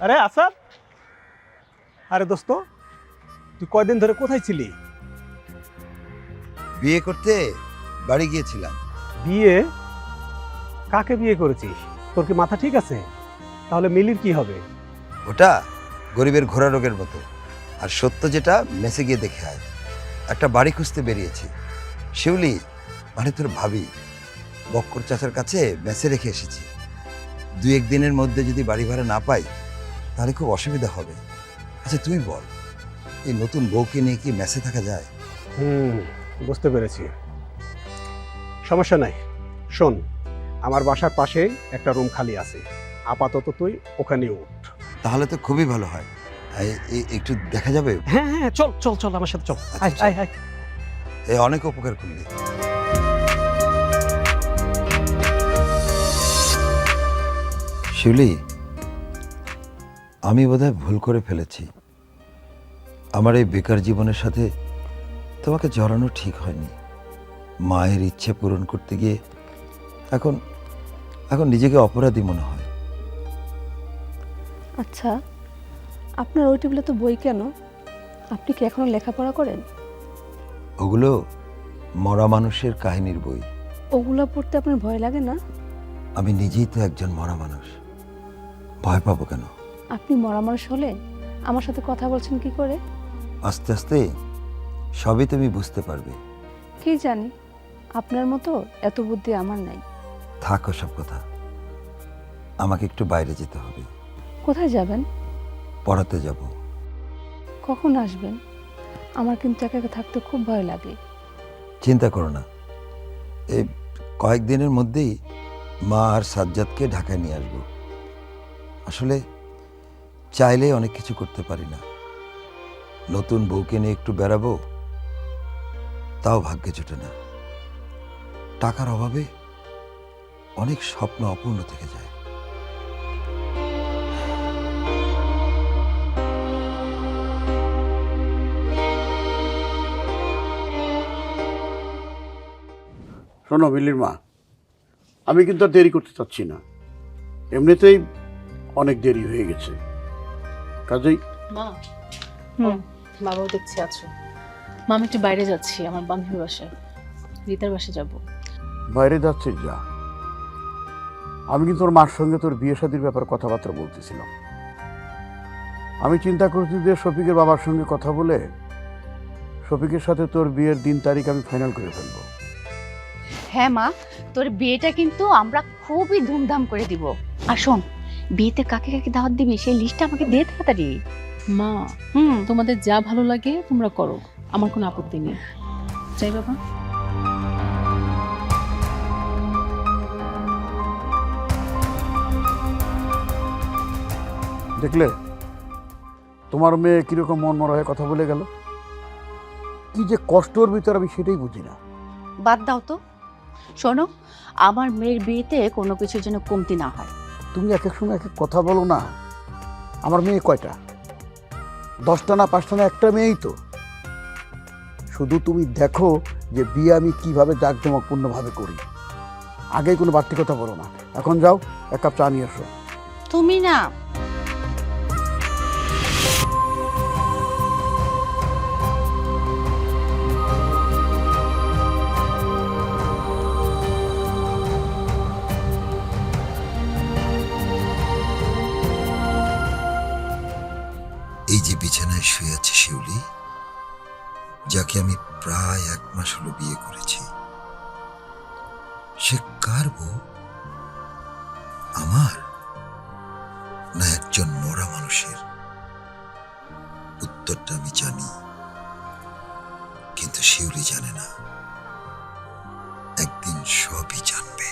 আরে আসাদ? আরে দোস্ত তুই কয়দিন ধরে কোথায় ছিলি? বিয়ে করতে বাড়ি গিয়েছিলাম। বিয়ে? কাকে বিয়ে করেছিস? তোর কি মাথা ঠিক আছে? তাহলে মিলির কি হবে? ওটা গরিবের ঘোড়া রোগের মতো। আর সত্য যেটা মেসে গিয়ে দেখে আয়। একটা বাড়ি খুঁজতে বেরিয়েছি। শিউলি মানে তোর ভাবি বক্কর চাচার কাছে মেসে রেখে এসেছি। দুই এক দিনের মধ্যে যদি বাড়ি ভাড়া না পাই তাহলে খুব অসুবিধা হবে। আচ্ছা তুই বল এই নতুন বউকে নিয়ে কি মেসে থাকা যায়? হুম বুঝতে পেরেছি। সমস্যা নাই। শোন আমার বাসার পাশে একটা রুম খালি আছে। আপাতত তুই ওখানে উঠ। তাহলে তো খুবই ভালো হয়। একটু দেখা যাবে? হ্যাঁ হ্যাঁ চল চল চল আমার সাথে চল। আয় আচ্ছা, আয় আয়। এই অনেক উপকার করলি। শিউলি আমি বোধহয় ভুল করে ফেলেছি। আমার এই বেকার জীবনের সাথে তোমাকে জড়ানো ঠিক হয়নি। মায়ের ইচ্ছে পূরণ করতে গিয়ে এখন এখন নিজেকে অপরাধী মনে হয়। আচ্ছা আপনার ওই টেবিলে তো বই কেন? আপনি কি এখনও লেখাপড়া করেন? ওগুলো মরা মানুষের কাহিনীর বই। ওগুলো পড়তে আপনার ভয় লাগে না? আমি নিজেই তো একজন মরা মানুষ। ভয় পাবো কেন? আপনি মরা মানুষ হলে আমার সাথে কথা বলছেন কি করে? আস্তে আস্তে সবই তুমি বুঝতে পারবে। কি জানি? আপনার মতো এত বুদ্ধি আমার নাই। থাকো সব কথা। আমাকে একটু বাইরে যেতে হবে। কোথায় যাবেন? পড়াতে যাব। কখন আসবেন? আমার কিন্তু একা একা থাকতে খুব ভয় লাগে। চিন্তা করো না। এই কয়েকদিনের মধ্যেই মা আর সাজ্জাদকে ঢাকায় নিয়ে আসব। আসলে চাইলে অনেক কিছু করতে পারি না। নতুন বউকে নিয়ে একটু বেড়াবো, তাও ভাগ্যে জোটে না। টাকার অভাবে অনেক স্বপ্ন অপূর্ণ থেকে যায়। শোনো মিলির মা, আমি কিন্তু আর দেরি করতে চাচ্ছি না। এমনিতেই অনেক দেরি হয়ে গেছে। কাজেই। মা? হুম। বাবাও দেখছি আছো। মা আমি একটু বাইরে যাচ্ছি আমার বান্ধবীর বাসায়। রীতার বাসায় যাব। বাইরে যাচ্ছে যা। আমি কিন্তু তোর মার সঙ্গে তোর বিয়ে শাদির ব্যাপারে কথাবার্তা বলতেছিলাম। আমি চিন্তা করছি যে শফিকের বাবার সঙ্গে কথা বলে শফিকের সাথে তোর বিয়ের দিন তারিখ আমি ফাইনাল করে ফেলব। হ্যাঁ মা তোর বিয়েটা কিন্তু আমরা খুবই ধুমধাম করে দিব। আর শোন বিয়েতে কাকে কাকে দাওয়াত দিবি সেই লিস্টটা আমাকে দে তাড়াতাড়ি। মা হুম। তোমাদের যা ভালো লাগে তোমরা করো আমার কোনো আপত্তি নেই। যাই বাবা। দেখলে? তোমার মেয়ে কীরকম মন মরা হয়ে কথা বলে গেল? কি যে কষ্টর ভিতর আমি সেটাই বুঝি না। বাদ দাও তো। শোনো আমার মেয়ের বিয়েতে কোনো কিছুর জন্য কমতি না হয়। তুমি এক এক সময় এক এক কথা বলো না। আমার মেয়ে কয়টা? দশটা না পাঁচটা না একটা মেয়েই তো। শুধু তুমি দেখো যে বিয়ে আমি কীভাবে জাঁকজমকপূর্ণভাবে করি। আগে কোনো বাড়তি কথা বলো না। এখন যাও, এক কাপ চা নিয়ে এসো। তুমি না আমি প্রায় এক মাস হলো বিয়ে করেছি। সে কার বউ? আমার? না একজন মরা মানুষের? উত্তরটা আমি জানি, কিন্তু শিউলি জানে না। একদিন সবই জানবে।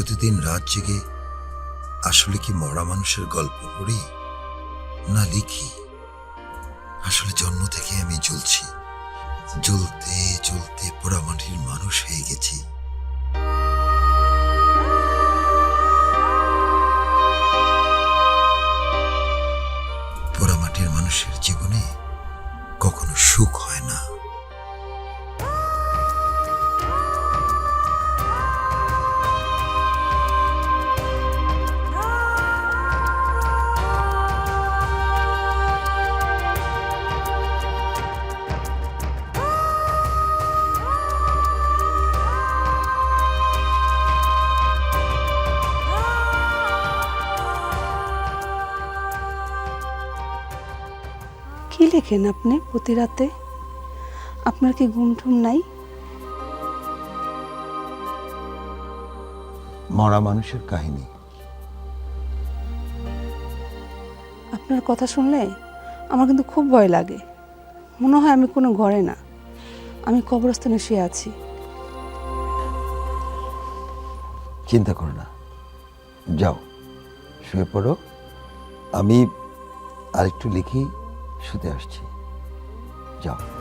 প্রতিদিন রাত জেগে আসলে কি মরা মানুষের গল্প পড়ি না লিখি? আসলে জন্ম থেকে আমি জ্বলছি। জ্বলতে জ্বলতে পোড়ামাটির মানুষ হয়ে গেছি। কি লেখেন আপনি প্রতি রাতে? আপনার কি ঘুম টুম নাই? মরা মানুষের কাহিনী। আপনার কথা শুনলে আমার কিন্তু খুব ভয় লাগে। মনে হয় আমি কোনো ঘরে না। আমি কবরস্থানে শুয়ে আছি। চিন্তা করো না। যাও শুয়ে পড়ো। আমি আরেকটু লিখি। শুতে আসছি। যাও।